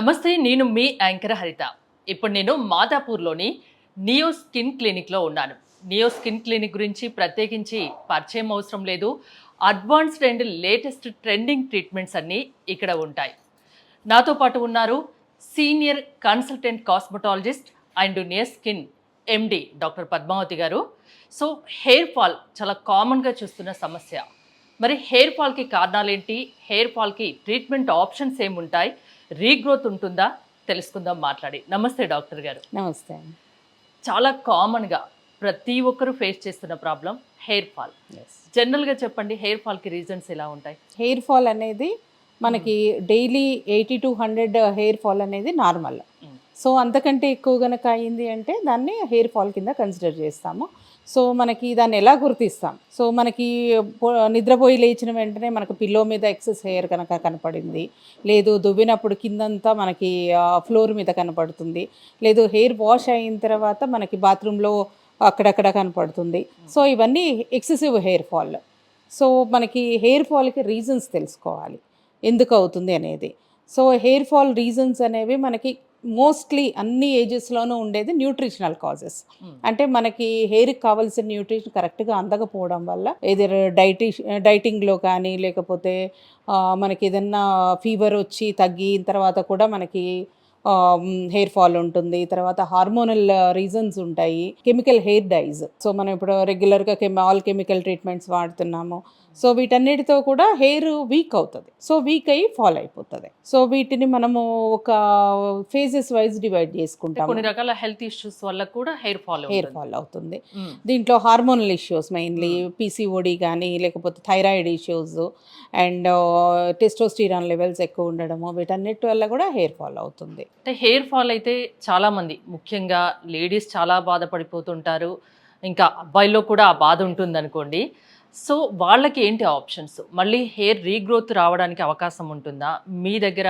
నమస్తే నేను మీ యాంకర్ హరిత. ఇప్పుడు నేను మాదాపూర్లోని నియో స్కిన్ క్లినిక్లో ఉన్నాను. నియో స్కిన్ క్లినిక్ గురించి ప్రత్యేకించి పరిచయం అవసరం లేదు. Advanced and latest trending treatments అన్నీ ఇక్కడ ఉంటాయి. నాతో పాటు ఉన్నారు senior consultant cosmetologist and Neo Skin MD doctor Padmavathi garu. So hair fall చాలా కామన్గా చూస్తున్న సమస్య. మరి హెయిర్ ఫాల్కి కారణాలేంటి? హెయిర్ ఫాల్కి ట్రీట్మెంట్ ఆప్షన్స్ ఏముంటాయి? రీగ్రోత్ ఉంటుందా? తెలుసుకుందాం మాట్లాడి. నమస్తే డాక్టర్ గారు. నమస్తే చాలా కామన్గా ప్రతి ఒక్కరూ ఫేస్ చేస్తున్న ప్రాబ్లం హెయిర్ ఫాల్ జనరల్గా చెప్పండి హెయిర్ ఫాల్కి రీజన్స్ ఎలా ఉంటాయి? హెయిర్ ఫాల్ అనేది మనకి daily eighty to hundred hair fall అనేది నార్మల్. సో అంతకంటే ఎక్కువ కనుక అయింది అంటే దాన్ని హెయిర్ ఫాల్ కింద కన్సిడర్ చేస్తాము. సో మనకి దాన్ని ఎలా గుర్తిస్తాం? సో మనకి నిద్రపోయి లేచిన వెంటనే మనకు పిల్లో మీద ఎక్సెస్ హెయిర్ కనుక కనపడింది లేదు దువ్వినప్పుడు కిందంతా మనకి ఫ్లోర్ మీద కనపడుతుంది లేదు హెయిర్ వాష్ అయిన తర్వాత మనకి బాత్రూంలో అక్కడక్కడ కనపడుతుంది. సో ఇవన్నీ ఎక్సెసివ్ హెయిర్ ఫాల్. సో మనకి హెయిర్ ఫాల్కి రీజన్స్ తెలుసుకోవాలి. ఎందుకు అవుతుంది అనేది. సో హెయిర్ ఫాల్ రీజన్స్ అనేవి మనకి మోస్ట్లీ అన్ని ఏజెస్లోనూ ఉండేది న్యూట్రిషనల్ కాజెస్ అంటే మనకి హెయిర్కి కావాల్సిన న్యూట్రిషన్ కరెక్ట్గా అందకపోవడం వల్ల ఏదైనా డైటిష్ డైటింగ్లో కానీ లేకపోతే మనకి ఏదన్నా ఫీవర్ వచ్చి తగ్గిన తర్వాత కూడా మనకి హెయిర్ ఫాల్ ఉంటుంది తర్వాత హార్మోనల్ రీజన్స్ ఉంటాయి కెమికల్ హెయిర్ డైజ్ సో మనం ఇప్పుడు రెగ్యులర్గా కెమ్ ఆల్ కెమికల్ ట్రీట్మెంట్స్ వాడుతున్నాము. సో వీటన్నిటితో కూడా హెయిర్ వీక్ అవుతుంది. సో వీక్ అయ్యి ఫాల్ అయిపోతుంది. సో వీటిని మనము ఒక ఫేజెస్ వైజ్ డివైడ్ చేసుకుంటాము. కొన్ని రకాల హెల్త్ ఇష్యూస్ వల్ల కూడా హెయిర్ ఫాల్ హెయిర్ ఫాల్ అవుతుంది. దీంట్లో హార్మోనల్ ఇష్యూస్ మెయిన్లీ పీసీఓడి కానీ లేకపోతే thyroid issues and testosterone levels ఎక్కువ ఉండడము వీటన్నిటి వల్ల కూడా హెయిర్ ఫాల్ అవుతుంది. అంటే హెయిర్ ఫాల్ అయితే చాలామంది ముఖ్యంగా లేడీస్ చాలా బాధపడిపోతుంటారు. ఇంకా అబ్బాయిల్లో కూడా ఆ బాధ ఉంటుంది అనుకోండి సో వాళ్ళకి ఏంటి ఆప్షన్స్? మళ్ళీ హెయిర్ రీగ్రోత్ రావడానికి అవకాశం ఉంటుందా? మీ దగ్గర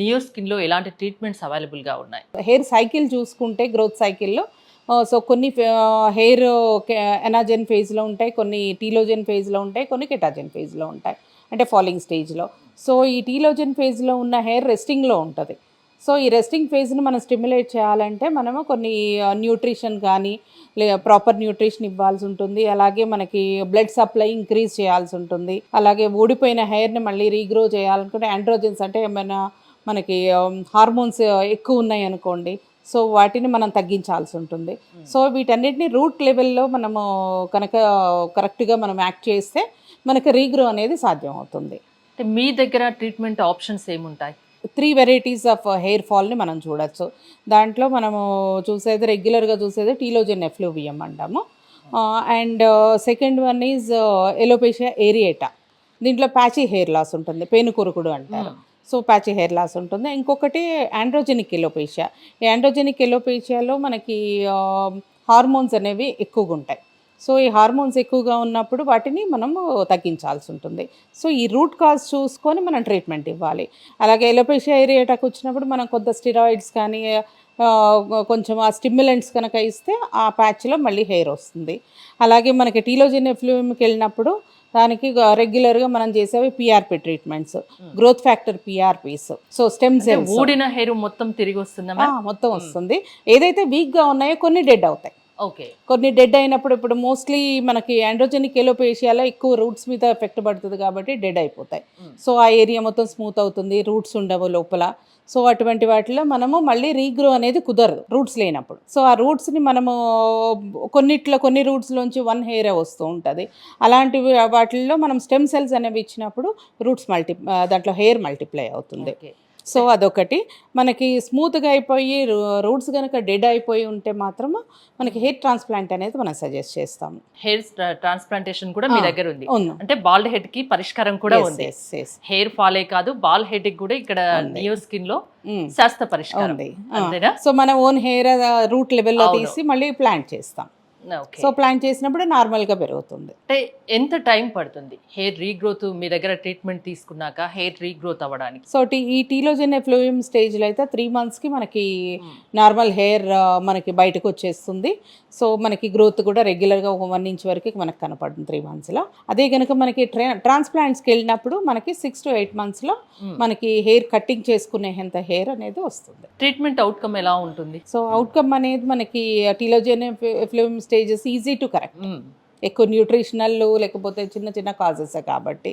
నియో స్కిన్లో ఎలాంటి ట్రీట్మెంట్స్ అవైలబుల్గా ఉన్నాయి? హెయిర్ సైకిల్ చూసుకుంటే గ్రోత్ సైకిల్లో సో కొన్ని హెయిర్ ఎనాజెన్ ఫేజ్లో ఉంటాయి కొన్ని టీలోజెన్ ఫేజ్లో ఉంటాయి కొన్ని కెటాజెన్ ఫేజ్లో ఉంటాయి. అంటే ఫాలింగ్ స్టేజ్లో. సో ఈ టీలోజెన్ ఫేజ్లో ఉన్న హెయిర్ రెస్టింగ్లో ఉంటుంది. సో ఈ రెస్టింగ్ ఫేజ్ని మనం స్టిమ్యులేట్ చేయాలంటే మనము కొన్ని న్యూట్రిషన్ కానీ లే ప్రాపర్ న్యూట్రిషన్ ఇవ్వాల్సి ఉంటుంది. అలాగే మనకి బ్లడ్ సప్లై ఇంక్రీజ్ చేయాల్సి ఉంటుంది. అలాగే ఊడిపోయిన హెయిర్ని మళ్ళీ రీగ్రో చేయాలనుకుంటే ఆండ్రోజన్స్ అంటే ఏమైనా మనకి హార్మోన్స్ ఎక్కువ ఉన్నాయి అనుకోండి. సో వాటిని మనం తగ్గించాల్సి ఉంటుంది. సో వీటన్నిటిని రూట్ లెవెల్లో మనము కనుక కరెక్ట్గా మనం యాక్ట్ చేస్తే మనకి రీగ్రో అనేది సాధ్యం అవుతుంది మీ దగ్గర ట్రీట్మెంట్ ఆప్షన్స్ ఏముంటాయి? త్రీ వెరైటీస్ ఆఫ్ హెయిర్ ఫాల్ని మనం చూడొచ్చు. దాంట్లో మనము చూసేది రెగ్యులర్గా చూసేది టీలోజెన్ ఎఫ్లూవియం అంటాము. And second one is alopecia areata. దీంట్లో ప్యాచీ హెయిర్ లాస్ ఉంటుంది పేనుకొరుకుడు అంటారు. సో ప్యాచీ హెయిర్ లాస్ ఉంటుంది. ఇంకొకటి ఆండ్రోజెనిక్ ఎలోపేషియా. ఈ ఆండ్రోజెనిక్ ఎలోపేషియాలో మనకి హార్మోన్స్ అనేవి ఎక్కువగా ఉంటాయి సో ఈ హార్మోన్స్ ఎక్కువగా ఉన్నప్పుడు వాటిని మనము తగ్గించాల్సి ఉంటుంది. సో ఈ రూట్ కాజ్ చూసుకొని మనం ట్రీట్మెంట్ ఇవ్వాలి. అలాగే ఎలోపేషియా ఏరియాటాకి వచ్చినప్పుడు మనం కొంత స్టిరాయిడ్స్ కానీ కొంచెం ఆ స్టిమ్యులెంట్స్ కనుక ఇస్తే ఆ ప్యాచ్లో మళ్ళీ హెయిర్ వస్తుంది. అలాగే మనకి టీలోజిన్ ఎఫ్లూమ్కి వెళ్ళినప్పుడు దానికి రెగ్యులర్గా మనం చేసేవి PRP treatments growth factor PRPs so stem cells ఊడిన hair మొత్తం తిరిగి వస్తుందా మొత్తం వస్తుంది. ఏదైతే వీక్గా ఉన్నాయో కొన్ని డెడ్ అవుతాయి. ఓకే. కొన్ని డెడ్ అయినప్పుడు ఇప్పుడు మోస్ట్లీ మనకి ఆండ్రోజెనిక్ ఎలోపేషియాలో ఎక్కువ రూట్స్ మీద ఎఫెక్ట్ పడుతుంది కాబట్టి డెడ్ అయిపోతాయి. Mm. సో ఆ ఏరియా మొత్తం స్మూత్ అవుతుంది రూట్స్ ఉండవు లోపల. సో అటువంటి వాటిలో మనము మళ్ళీ రీగ్రో అనేది కుదరదు రూట్స్ లేనప్పుడు. సో ఆ రూట్స్ని మనము కొన్నిట్లో కొన్ని రూట్స్లోంచి వన్ హెయిర్ వస్తూ ఉంటుంది. అలాంటివి వాటిల్లో మనం స్టెమ్ సెల్స్ అనేవి ఇచ్చినప్పుడు రూట్స్ మల్టీ దాంట్లో హెయిర్ మల్టిప్లై అవుతుంది. ఓకే. సో అదొకటి. మనకి స్మూత్గా అయిపోయి రూట్స్ కనుక డెడ్ అయిపోయి ఉంటే మాత్రము మనకి హెయిర్ ట్రాన్స్ప్లాంట్ అనేది మనం సజెస్ట్ చేస్తాము. హెయిర్ ట్రాన్స్ప్లాంటేషన్ కూడా మీ దగ్గర ఉంది. అంటే బాల్డ్ హెడ్కి పరిష్కారం కూడా ఉంది. హెయిర్ ఫాలే కాదు బాల్ హెడ్కి కూడా ఇక్కడ. నియో స్కిన్లో. శాస్త్ర పరిష్కారం. సో మన ఓన్ హెయిర్ రూట్ లెవెల్లో. తీసి మళ్ళీ ప్లాంట్ చేస్తాం. సో ప్లాంట్ చేసినప్పుడు నార్మల్గా పెరుగుతుంది. అంటే ఎంత టైం పడుతుంది? హెయిర్ రీగ్రోత్ మీ దగ్గర ట్రీట్మెంట్ తీసుకున్నాక హెయిర్ రీగ్రోత్ అవ్వడానికి? సో ఈ టీలోజెన్ ఎఫ్లూయియం స్టేజ్లో అయితే త్రీ మంత్స్కి మనకి నార్మల్ హెయిర్ మనకి బయటకు వచ్చేస్తుంది. సో మనకి గ్రోత్ కూడా రెగ్యులర్గా ఒక వన్ ఇంచ్ వరకు మనకు కనపడుతుంది త్రీ మంత్స్లో అదే కనుక మనకి ట్రా ట్రాన్స్ప్లాంట్స్కి వెళ్ళినప్పుడు మనకి సిక్స్ టు ఎయిట్ మంత్స్లో Hmm. మనకి హెయిర్ కటింగ్ చేసుకునే అంత హెయిర్ అనేది వస్తుంది. ట్రీట్మెంట్ అవుట్కమ్ ఎలా ఉంటుంది? సో అవుట్కమ్ అనేది మనకి telogen effluvium stages easy to correct. ఎక్కువ న్యూట్రిషనల్ లేకపోతే చిన్న చిన్న కాజెస్ కాబట్టి.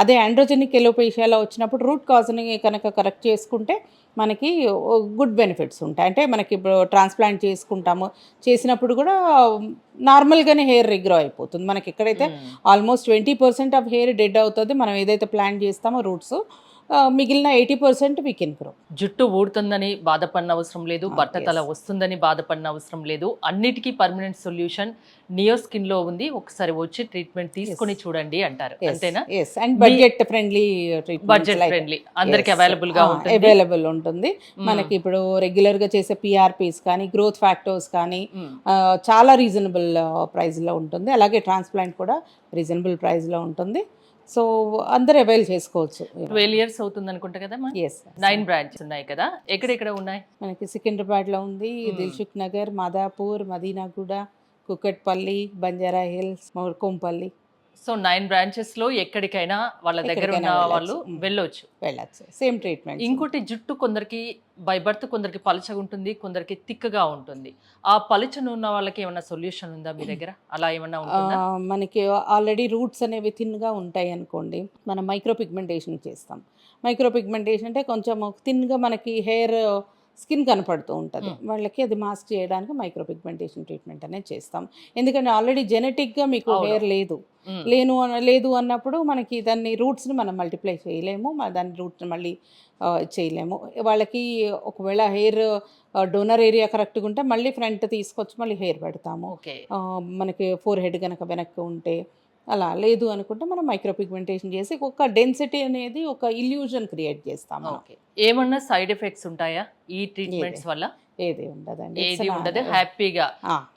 అదే ఆండ్రోజెనిక్ ఎలోపేషియాలో వచ్చినప్పుడు రూట్ కాజ్ని కనుక కరెక్ట్ చేసుకుంటే మనకి గుడ్ బెనిఫిట్స్ ఉంటాయి. అంటే మనకి ఇప్పుడు ట్రాన్స్ప్లాంట్ చేసుకుంటాము. చేసినప్పుడు కూడా నార్మల్గానే హెయిర్ రిగ్రో అయిపోతుంది. మనకి ఎక్కడైతే. Almost twenty percent of hair dead అవుతుంది మనం ఏదైతే ప్లాన్ చేస్తామో రూట్స్ మిగిలిన ఎయిటీ పర్సెంట్ కెన్ గ్రో జుట్టు ఊడుతుందని బాధపడిన అవసరం లేదు Ah, బట్ట తల. వస్తుందని బాధపడిన అవసరం లేదు. అన్నిటికీ పర్మనెంట్ సొల్యూషన్ నియో స్కిన్లో ఉంది. ఒకసారి వచ్చి ట్రీట్మెంట్ తీసుకొని చూడండి అంటారు. అంతేనా? And budget friendly budget friendly అందరికి అవైలబుల్గా ఉంటుంది. అవైలబుల్ ఉంటుంది. మనకి ఇప్పుడు రెగ్యులర్గా చేసే పిఆర్పీస్ కానీ గ్రోత్ ఫ్యాక్టర్స్ కానీ. ఆ, చాలా రీజనబుల్ ప్రైస్లో ఉంటుంది. అలాగే ట్రాన్స్ప్లాంట్ కూడా రీజనబుల్ ప్రైస్లో ఉంటుంది. సో అందరు అవైల్ చేసుకోవచ్చు. ట్వెల్వ్ ఇయర్స్ అవుతుంది అనుకుంటా కదా ఎస్ నైన్ బ్రాంచెస్ ఉన్నాయి కదా? ఎక్కడెక్కడ ఉన్నాయి? మనకి సికింద్రాబాద్లో ఉంది Hmm. Dilsukh Nagar Madhapur Madinaguda Kukatpally Banjara Hills Kompally so nine బ్రాంచెస్లో ఎక్కడికైనా వాళ్ళ దగ్గర ఉన్న వాళ్ళు వెళ్ళొచ్చు. వెళ్ళొచ్చు. సేమ్ ట్రీట్మెంట్ ఇంకోటి జుట్టు కొందరికి బై బర్త్ కొందరికి పలచగా ఉంటుంది కొందరికి తిక్కగా ఉంటుంది. ఆ పలుచను ఉన్న వాళ్ళకి ఏమైనా సొల్యూషన్ ఉందా మీ దగ్గర? అలా ఏమైనా ఉంటుందా? మనకి ఆల్రెడీ రూట్స్ అనేవి థిన్గా ఉంటాయి అనుకోండి. మనం మైక్రో పిగ్మెంటేషన్ చేస్తాం. మైక్రో పిగ్మెంటేషన్ అంటే కొంచెం థిన్గా మనకి హెయిర్ స్కిన్ కనపడుతూ ఉంటుంది. వాళ్ళకి అది మాస్క్ చేయడానికి మైక్రో పిగ్మెంటేషన్ ట్రీట్మెంట్ అనేది చేస్తాం. ఎందుకంటే ఆల్రెడీ జెనెటిక్గా మీకు. హెయిర్ లేదు. లేను లేదు అన్నప్పుడు మనకి దాన్ని రూట్స్ని మనం మల్టిప్లై చేయలేము. దాని రూట్ని మళ్ళీ చేయలేము. వాళ్ళకి ఒకవేళ హెయిర్ డోనర్ ఏరియా కరెక్ట్గా ఉంటే మళ్ళీ ఫ్రంట్ తీసుకొచ్చి మళ్ళీ హెయిర్ పెడతాము. మనకి ఫోర్ హెడ్ కనుక వెనక్కి ఉంటే అలా లేదు అనుకుంటే మనం మైక్రో పిగ్మెంటేషన్ చేసి ఒక డెన్సిటీ అనేది ఒక ఇల్యూజన్ క్రియేట్ చేస్తాము ఓకే. ఏమన్నా సైడ్ ఎఫెక్ట్స్ ఉంటాయా ఈ ట్రీట్మెంట్స్ వల్ల? ఏది ఉండదండి. ఏది ఉండదు. హ్యాపీగా.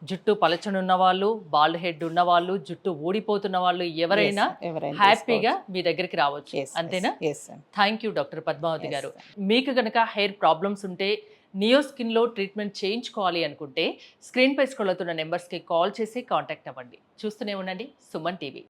జుట్టు పలచను ఉన్న వాళ్ళు బాల్డ్ హెడ్ ఉన్న వాళ్ళు జుట్టు ఊడిపోతున్న వాళ్ళు ఎవరైనా హ్యాపీగా మీ దగ్గరికి రావచ్చు. అంతేనా? Thank you doctor Padmavathi garu. మీకు గనక హెయిర్ ప్రాబ్లమ్స్ ఉంటే నియో స్కిన్లో ట్రీట్మెంట్ చేయించుకోవాలి అనుకుంటే స్క్రీన్ పై స్క్రోల్ అవుతున్న నెంబర్స్కి కాల్ చేసి కాంటాక్ట్ అవ్వండి. చూస్తూనే ఉండండి. సుమన్ టీవీ.